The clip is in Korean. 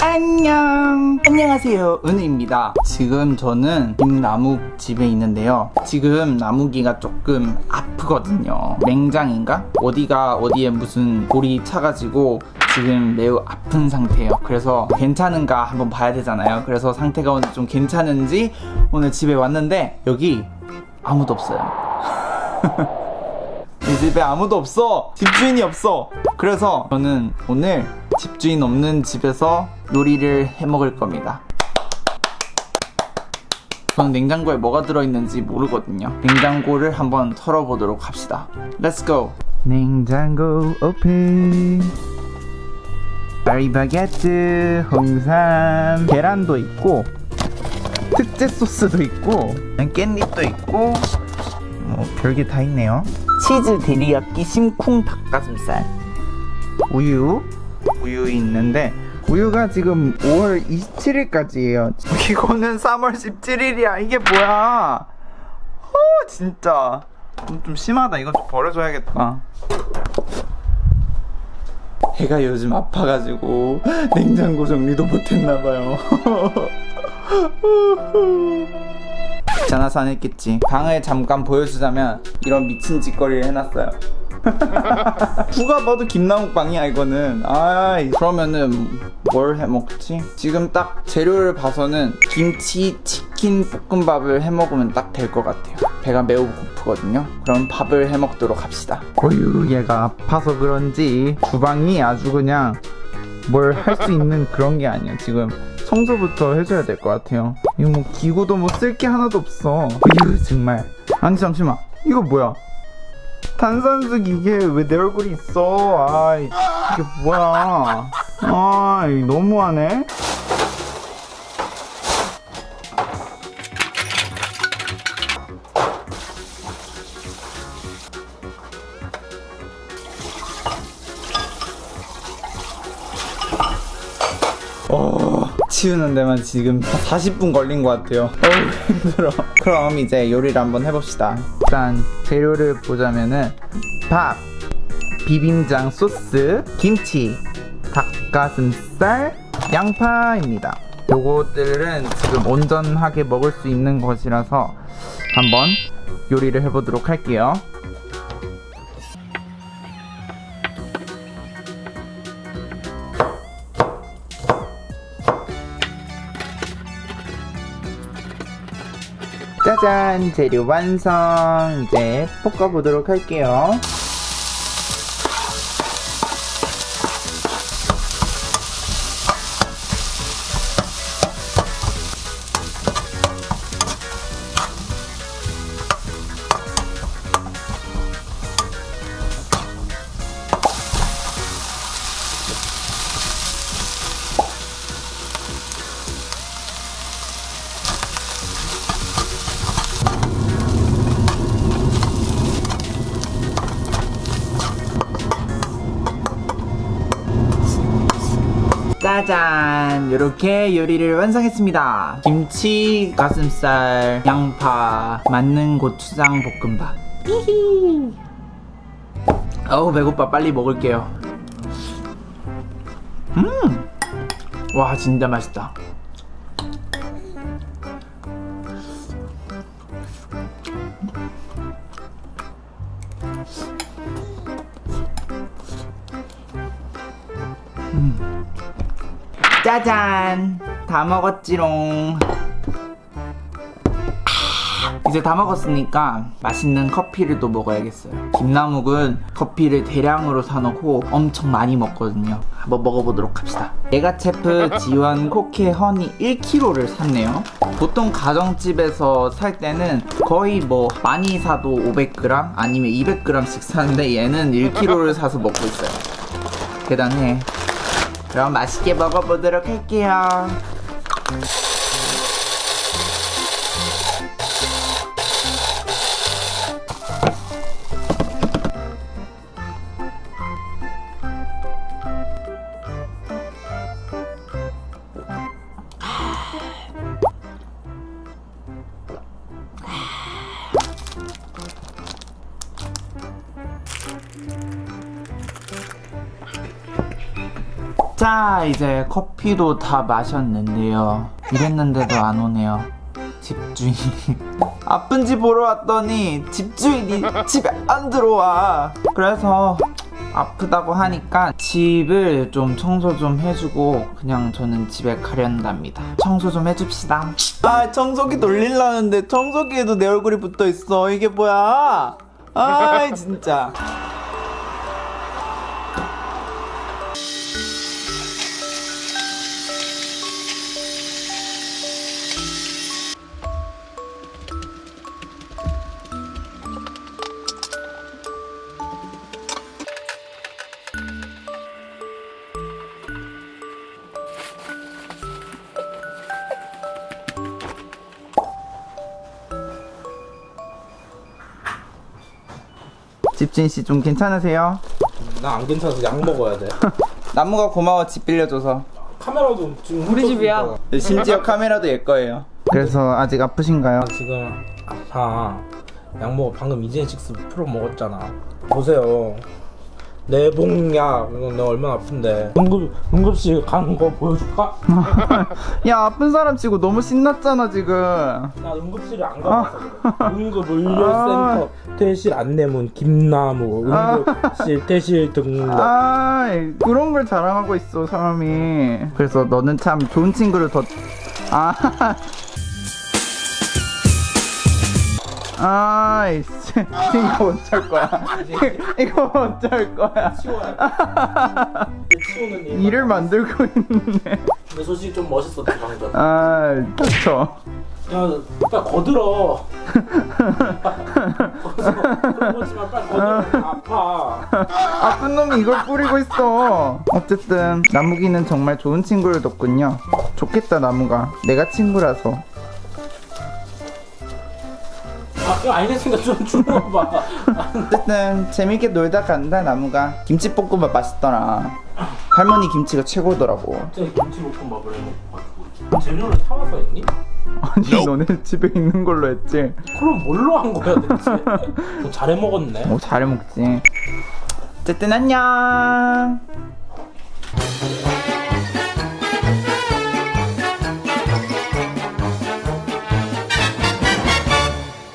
안녕. 안녕하세요. 은우입니다. 지금 저는 김나무 집에 있는데요. 지금 나무기가 조금 아프거든요. 냉장인가? 어디가 어디에 무슨 돌이 차가지고 지금 매우 아픈 상태예요. 그래서 괜찮은가 한번 봐야 되잖아요. 그래서 상태가 오늘 좀 괜찮은지 오늘 집에 왔는데 여기 아무도 없어요. 이 집에 아무도 없어. 집주인이 없어. 그래서 저는 오늘 집주인 없는 집에서 요리를 해 먹을 겁니다. 저는 냉장고에 뭐가 들어있는지 모르거든요. 냉장고를 한번 털어보도록 합시다. Let's go. 냉장고 오픈. 파리바게트, 홍삼, 계란도 있고 특제 소스도 있고 깻잎도 있고 뭐 별게 다 있네요. 치즈 데리야끼 심쿵 닭가슴살, 우유, 우유 있는데 우유가 지금 5월 27일까지예요. 이거는 3월 17일이야. 이게 뭐야? 어 진짜 좀, 좀 심하다. 이거 좀 버려줘야겠다. 해가 요즘 아파가지고 냉장고 정리도 못했나봐요. 안 했겠지. 방을 잠깐 보여주자면 이런 미친 짓거리를 해놨어요. 누가 봐도 김나무 빵이야 이거는. 아 그러면은 뭘 해 먹지? 지금 딱 재료를 봐서는 김치 치킨 볶음밥을 해 먹으면 딱 될 것 같아요. 배가 매우 고프거든요. 그럼 밥을 해 먹도록 합시다. 어휴 얘가 아파서 그런지 주방이 아주 그냥 뭘 할 수 있는 그런 게 아니야 지금. 청소부터 해줘야 될 것 같아요. 이거 뭐 기구도 뭐 쓸 게 하나도 없어. 이거 정말. 아니 잠시만. 이거 뭐야? 탄산수 이게 왜 내 얼굴이 있어? 아 이게 뭐야? 아 이거 너무하네. 어, 치우는 데만 지금 40분 걸린 것 같아요. 어우, 힘들어. 그럼 이제 요리를 한번 해봅시다. 일단 재료를 보자면은 밥, 비빔장 소스, 김치, 닭가슴살, 양파입니다. 요것들은 지금 온전하게 먹을 수 있는 것이라서 한번 요리를 해보도록 할게요. 짜잔 재료 완성. 이제 볶아보도록 할게요 짜잔. 이렇게 요리를 완성했습니다. 김치, 가슴살, 양파, 만능 고추장 볶음밥. 히히. 어우 배고파. 빨리 먹을게요. 음와 진짜 맛있다 짜잔. 다 먹었지롱. 아, 이제 다 먹었으니까 맛있는 커피를 또 먹어야겠어요. 김나묵은 커피를 대량으로 사놓고 엄청 많이 먹거든요. 한번 먹어보도록 합시다. 메가체프 지원 코케 허니 1kg를 샀네요. 보통 가정집에서 살 때는 거의 뭐 많이 사도 500g 아니면 200g씩 사는데 얘는 1kg를 사서 먹고 있어요. 대단해 그럼 맛있게 먹어보도록 할게요. 자자 이제 커피도 다 마셨는데요. 이랬는데도 안 오네요. 집주인이. 아픈 집 보러 왔더니 집주인이 집에 안 들어와. 그래서 아프다고 하니까 집을 좀 청소 좀 해주고 그냥 저는 집에 가련답니다. 청소 좀 해줍시다. 아 청소기 돌리려는데 청소기에도 내 얼굴이 붙어 있어. 이게 뭐야? 아이 진짜 집진 씨 좀 괜찮으세요? 나 안 괜찮아서 약 먹어야 돼. 나무가 고마워 집 빌려줘서 카메라도 지금 우리 집이야. 훔쳐주니까. 심지어 카메라도 얘 거예요 그래서 아직 아프신가요? 나 지금 아파. 약 먹어. 방금 이젠식스 프로 먹었잖아. 보세요. 내 복약 이거 내가 얼마나 아픈데. 응급 응급실 가는 거 보여줄까? 야 아픈 사람 치고 너무 신났잖아 지금 나 응급실에 안 가봐서 그래. 응급 의료센터 퇴실 안내문 김나무 응급실 퇴실 등록. 아 그런 걸 자랑하고 있어 사람이 그래서 너는 참 좋은 친구를 더 아. 아이씨 이거 어쩔 거야 이거 어쩔 거야 치우는 일. 일을 만들고 있네 근데 솔직히 좀 멋있었지 방금. 아 그쵸 야, 빨리 거들어. 거들지만 빨리 거들어. 아파. 아픈 놈이 이걸 뿌리고 있어 어쨌든 나무기는 정말 좋은 친구를 뒀군요 좋겠다 나무가 내가 친구라서 아, 알겠으니까 좀 주워봐. 어쨌든 재밌게 놀다 간다 나무가 김치볶음밥 맛있더라 할머니 김치가 최고더라고 갑자기 김치볶음밥을 해먹어가지고. 재료를 사와서 했니? 아니 너네 집에 있는 걸로 했지 그럼 뭘로 한 거야 대체? 뭐 잘해 먹었네. 오 잘해 먹지 어쨌든 안녕